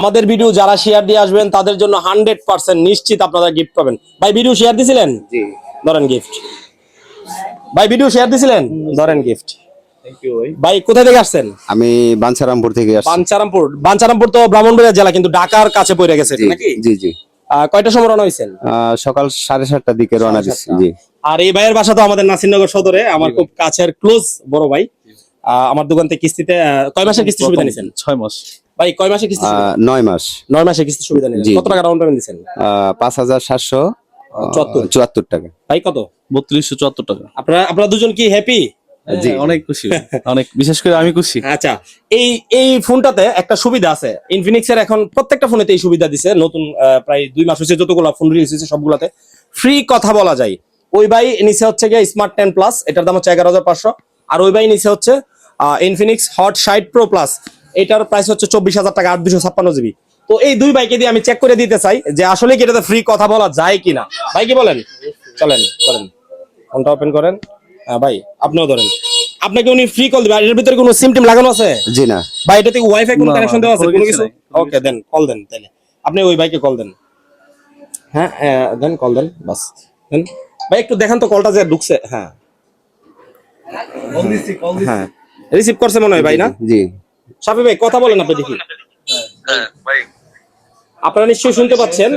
আমাদের ভিডিও যারা শেয়ার দিয়ে আসবেন তাদের জন্য হান্ড্রেড পার্সেন্ট নিশ্চিত আপনারা গিফট পাবেন। ভাই ভিডিও শেয়ার দিছিলেন? ধরেন গিফট ভাই ভিডিও শেয়ার দিছিলেন? ধরেন গিফট ভাই। ভাই কোথা থেকে আসছেন? আমি বাঞ্ছারামপুর থেকে আসছি। বাঞ্চারামপুর বাঞ্চারামপুর তো ব্রাহ্মণবাড়িয়া জেলা কিন্তু ঢাকার কাছে পড়ে গেছে জি নাকি? জি জি। আহ, সময় রওনা হয়েছেন সকাল সাড়ে সাতটার দিকে রওনা দিচ্ছি জি। আর এই ভাইয়ের বাসা তো আমাদের নাসিরনগর সদরে আমার খুব কাছের ক্লোজ বড় ভাই। আহ, আমার দোকান থেকে কিস্তিতে কয় মাসের কিস্তি সুবিধা নিছেন? ছয় মাস। ভাই কয় মাসে কিস্তি নয় মাস। নয় মাসে কিস্তি সুবিধা নিলেন। কত টাকা ডাউন পেমেন্ট দিছেন পাঁচ হাজার সাতশো চুয়াত্তর। চুয়াত্তর টাকা। ভাই কত? বত্রিশশো চুয়াত্তর টাকা। আপনারা আপনারা দুজন কি হ্যাপি জি। অনেক খুশি। অনেক বিশেষ করে আমি খুশি। আচ্ছা এই এই ফোনটাতে একটা সুবিধা আছে। ইনফিনিক্স এর এখন প্রত্যেকটা ফোনেতে এই সুবিধা দিছে। নতুন প্রায় দুই মাস হয়েছে যতগুলো ফোন রিলিজ হয়েছে সবগুলাতে। ফ্রি কথা বলা যায়। ওই ভাই নিচে হচ্ছে গিয়ে স্মার্ট টেন প্লাস এটার দাম হচ্ছে এগারো হাজার পাঁচশো। আর ওই ভাই নিচে হচ্ছে ইনফিনিক্স হট সাইট প্রো প্লাস এটার প্রাইস হচ্ছে চব্বিশ হাজার টাকা আট দুশো ছাপ্পান্ন জিবি। তো এই দুই বাইকে দিয়ে আমি চেক করে দিতে চাই যে আসলে কি এটাতে ফ্রি কথা বলা যায় কিনা। ভাই কি বলেন? চলেন করেন ফোনটা ওপেন করেন। হ্যাঁ ভাই আপনিও ধরেন। আপনাকে উনি ফ্রি কল দিবে। আর এর ভিতরে কোনো সিম টিম লাগানো আছে? জি না। ভাই এটা থেকে ওয়াইফাই কোনো কানেকশন দেওয়া আছে? কোনো কিছু ওকে দেন কল দেন তাহলে আপনি ওই ভাইকে কল দেন। হ্যাঁ হ্যাঁ, দেন কল দেন বাস। দেন। ভাই একটু দেখান তো কলটা যে ঢুকছে। হ্যাঁ। হ্যাঁ। রিসিভ করছে মনে হয় ভাই না? জি। সাফি ভাই কথা বলেন আপনি দেখি। হ্যাঁ আপনারা নিশ্চয়ই শুনতে পাচ্ছেন।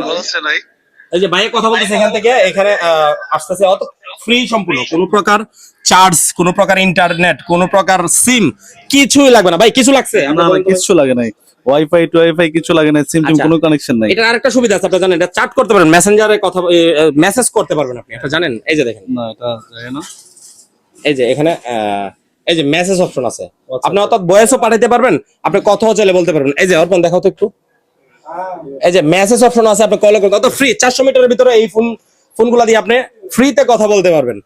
এই যে ভাইয়ের কথা বলতেছে এখান থেকে এখানে আহ, আসতেছে অত ফ্রি সম্পূর্ণ। কোনো প্রকার চার্জ কোনো প্রকার ইন্টারনেট কোনো প্রকার সিম কিছুই লাগবে না। ভাই কিছু লাগছে? না বলেন লাগে নাই। ওয়াইফাই টু ওয়াইফাই কিছু লাগে না সিম টিম। কোনো কানেকশন নাই। এটার আরেকটা সুবিধা আছে আপনারা জানেন এটা চ্যাট করতে পারবেন মেসেঞ্জারে কথা মেসেজ করতে পারবেন আপনি এটা জানেন? এই যে দেখেন। না এটা যায় না। এই যে এখানে আহ, এই যে মেসেজ অপশন আছে। আপনি অর্থাৎ ভয়েসও পাঠাতে পারবেন আপনি কথাও চাইলে বলতে পারবেন। এই যে অর্পণ দেখাও তো একটু। এই যে মেসেজ অপশন আছে আপনি কল করতে অত ফ্রি চারশো মিটারের ভিতরে এই ফোন ফোনগুলা দিয়ে আপনি ফ্রিতে কথা বলতে পারবেন।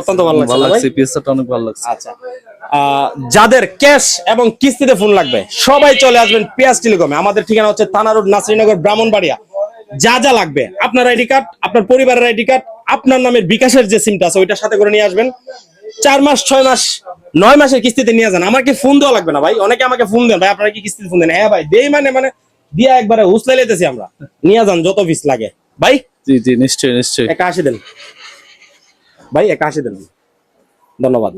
অত্যন্ত ভালো লাগছে। অনেক ভালো লাগছে। আচ্ছা। যাদের ক্যাশ এবং কিস্তিতে ফোন লাগবে সবাই চলে আসবেন পিয়াস টেলিকমে আমাদের ঠিকানা হচ্ছে থানা রোড নাসরিনগর ব্রাহ্মণবাড়িয়া। যা যা লাগবে আপনার আইডি কার্ড আপনার পরিবারের আইডি কার্ড আপনার নামের বিকাশের যে সিমটা আছে ওইটার সাথে করে নিয়ে আসবেন। চার মাস ছয় মাস নয় মাসের কিস্তিতে নিয়ে যান। আমাকে ফোন দেওয়া লাগবে না ভাই। অনেকে আমাকে ফোন দেন। ভাই আপনারা কি কিস্তিতে ফোন দেন? হ্যাঁ ভাই দেই মানে মানে দিয়া একবারে হুসলাই লেতেছি আমরা। নিয়ে যান যত পিস লাগে। ভাই? জি জি নিশ্চয় নিশ্চয়ই। একা আসে দেন। ভাই একা আসে দেন। ধন্যবাদ।